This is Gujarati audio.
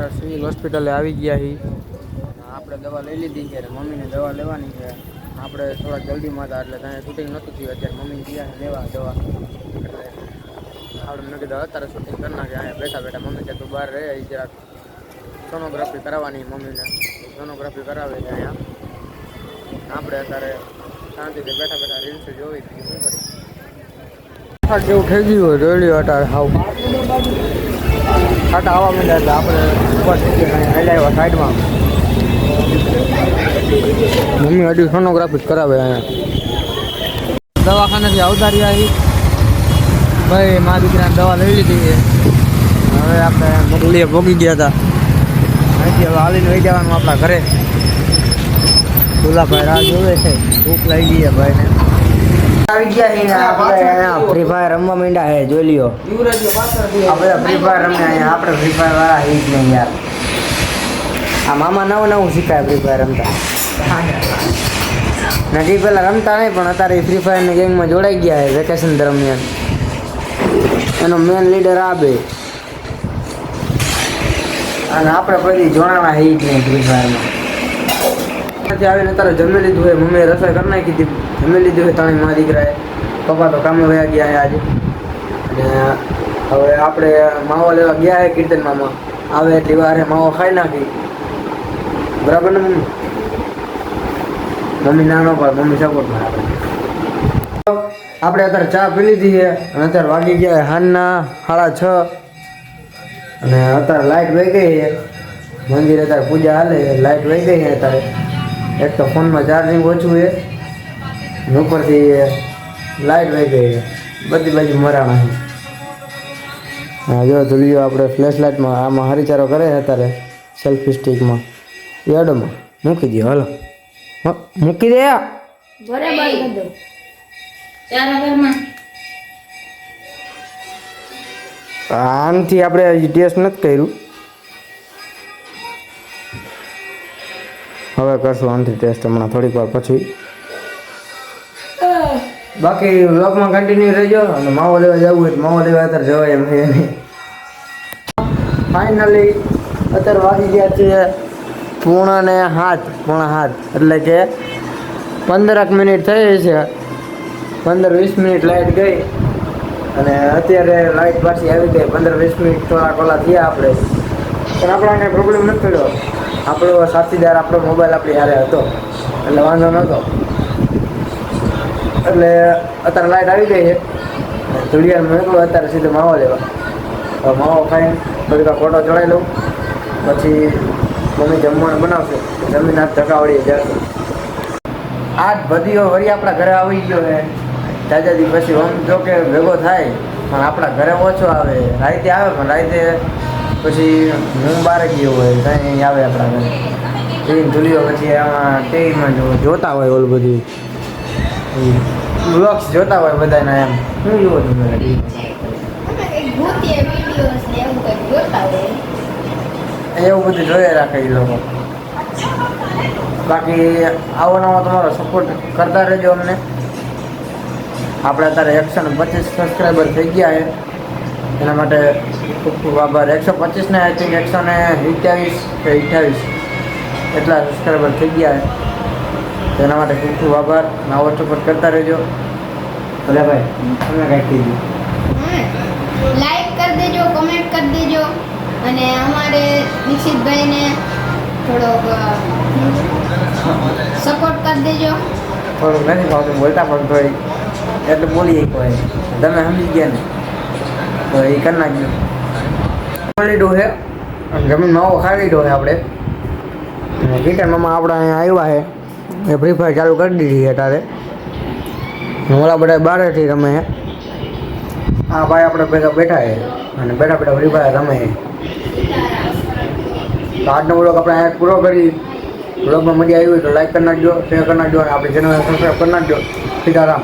સિવિલ હોસ્પિટલે આવી ગયા હી. આપણે દવા લઈ લીધી છે મમ્મીને દવા લેવાની છે. આપણે થોડા જલ્દીમાં હતા એટલે ત્યાં શૂટિંગ નહોતું થયું, અત્યારે મમ્મી ગયા લેવા દવા. એટલે આપણે મેં કીધું અત્યારે શૂટિંગ કરી નાખે અહીંયા બેઠા બેઠા મમ્મી કે તું બહાર રહે જરાક સોનોગ્રાફી કરાવવાની મમ્મીને. સોનોગ્રાફી કરાવે છે અહીંયા. આપણે અત્યારે શાંતિથી બેઠા બેઠા રીલ્સ જોવી હતી શું કરી જેવું થઈ ગયું હોય લ્યો અત્યારે હાવ. ખાટા આવવા માંડ્યા એટલે આપણે ઉપર હલાવ્યા સાઈડમાં. મમ્મી હજી સોનોગ્રાફી કરાવે અહીંયા. દવાખાનેથી આવતા રહ્યા ભાઈ, મારા દીકરાને દવા લઈ લીધી હવે આપણે મોકલીએ ભોગી ગયા હતા. અહીંથી હવે હાલીને વહી જવાનું આપણા ઘરે. દુલાભાઈ રાહ જોવે છે. ભૂખ લઈ ગઈ ભાઈને. ફ્રી ફાયર રમવા માંડ્યા હે, જોઈ લ્યો. ફ્રી ફાયર રમે અહીંયા. આપણે ફ્રી ફાયર વાળા હી જ નહીં યાર. આ મામા નવું નવું શીખાય ફ્રી ફાયર રમતા. નથી પહેલા રમતા નહીં, પણ અત્યારે ફ્રી ફાયરની ગેમમાં જોડાઈ ગયા છે વેકેશન દરમિયાન. એનો મેન લીડર આ અને આપણે પછી જોડાણા હી જ નહીં ફ્રી ફાયરમાં ત્યાંથી આવીને અત્યારે જમી લીધું હોય, મમ્મીએ રસોઈ કરી નાખી હતી, જમી લીધું હોય તાણી મારા દીકરાએ. પપ્પા તો કામે વયા ગયા આજે. અને હવે આપણે માવો લેવા ગયા હે કીર્તન મામા આવે એટલી વારે માવો ખાઈ નાખી. બરાબર ને મમ્મી? મમ્મી નાનો પણ, મમ્મી સપોર્ટમાં આપણે આપણે અત્યારે ચા પી લીધી છે, અને અત્યારે વાગી ગયા હાનના સાડા છ. અને અત્યારે લાઇટ વહી ગઈ છે. મંદિરે અત્યારે પૂજા હાલે લાઇટ વહી ગઈ છે અત્યારે. એક તો ફોનમાં ચાર્જિંગ ઓછું છે અને ઉપરથી લાઇટ વહી ગઈ છે. બધી બાજુ મરાણા છે. હા જો ધુલિયો આપણે ફ્લેશ લાઇટમાં આમાં હરિચારો કરે છે અત્યારે સેલ્ફી સ્ટિકમાં યાડોમાં મૂકી દે હાલો. મૂકી દે. બરાબર આનથી આપણે ટેસ્ટ નથી કર્યું. હવે કરશું આમથી ટેસ્ટ હમણાં થોડીક વાર પછી. બાકી વ્લોગમાં કન્ટિન્યુ રહેજો અને માવો લેવા જવું હોય તો માવો લેવા અત્યારે જવાય એમ નહીં ફાઇનલી અત્યારે વાગી ગયા છે પૂર્ણ ને હાથ પૂર્ણ હાથ. એટલે કે પંદરક મિનિટ થઈ છે. પંદર વીસ મિનિટ લાઇટ ગઈ. અને અત્યારે લાઇટ પાછી આવી ગઈ. પંદર વીસ મિનિટ થોડા કોલા થયા આપણે. પણ આપણને પ્રોબ્લેમ નથી થયો. આપણો સાથીદાર, આપણો મોબાઈલ આપણી હારે હતો. એટલે વાંધો નહોતો. એટલે અત્યારે લાઇટ આવી ગઈ છે. ધૂળિયાર મેળવો અત્યારે સીધો માવો લેવા. માવો ખાઈને થોડીક ફોટો ચડાવી લઉં. પછી મમ્મી જમવાનું બનાવશે. જમીન હાથ ધકાવડી જશે. આજ બધીઓ વળી આપણા ઘરે આવી ગયો છે. દાદાજી પછી આમ જો કે ભેગો થાય, પણ આપણા ઘરે ઓછો આવે. રાતે આવે, પણ રાતે પછી હું બહાર ગયો હોય ત્યાં આવે આપણા ઘરે. ટીવી ધૂલ્યો પછી આમાં ટીવીમાં જોતા હોય ઓલું બધું. બ્લોગ્સ જોતા હોય બધાના એમ. શું જોવો તમે એવું બધું જોઈએ રાખે એ લોકો. બાકી આવો નવો તમારો સપોર્ટ કરતા રહેજો અમને. આપણે અત્યારે એકસો ને પચીસ સબસ્ક્રાઈબર થઈ ગયા છે. એના માટે ખૂબ ખૂબ આભાર. એકસો પચીસને આઈ થિંક એકસો ને અઠ્યાવીસ કે અઠ્યાવીસ એટલા સબસ્ક્રાઈબર થઈ ગયા છે. એના માટે ખૂબ ખૂબ આભાર. આવો સપોર્ટ કરતા રહેજો. ભલે ભાઈ તમે કાંઈક કીધું? લાઈક કરી દેજો કમેન્ટ કરી દેજો. અને અમારે દીક્ષિતભાઈને થોડોક સપોર્ટ કરી દેજો. થોડુંક નથી ફાવતું બોલતા પણ તોય એટલે બોલીએ કોઈ તમે સમજી ગયા ને? તો એ કરી નાખજો. મળી ડો છે જમીન માવો ખાઈ લીધો છે આપણે અને કીટન મામા આપણા અહીંયા આવ્યા છે. એ ફ્રી ફાયર ચાલુ કરી દીધી છે તારે. ઓલા બધા બહારથી રમે છે. આ ભાઈ આપણે ભેગા બેઠા છે. અને બેઠા બેઠા ફ્રી ફાયર રમે છે. તો આજનો બ્લોગ આપણે અહીંયા પૂરો કરી બ્લોગમાં મજા આવી હોય તો લાઈક કરી નાખજો શેર કરી નાખજો, અને આપણી ચેનલને સબસ્ક્રાઈબ કરી નાખજો. સીતારામ.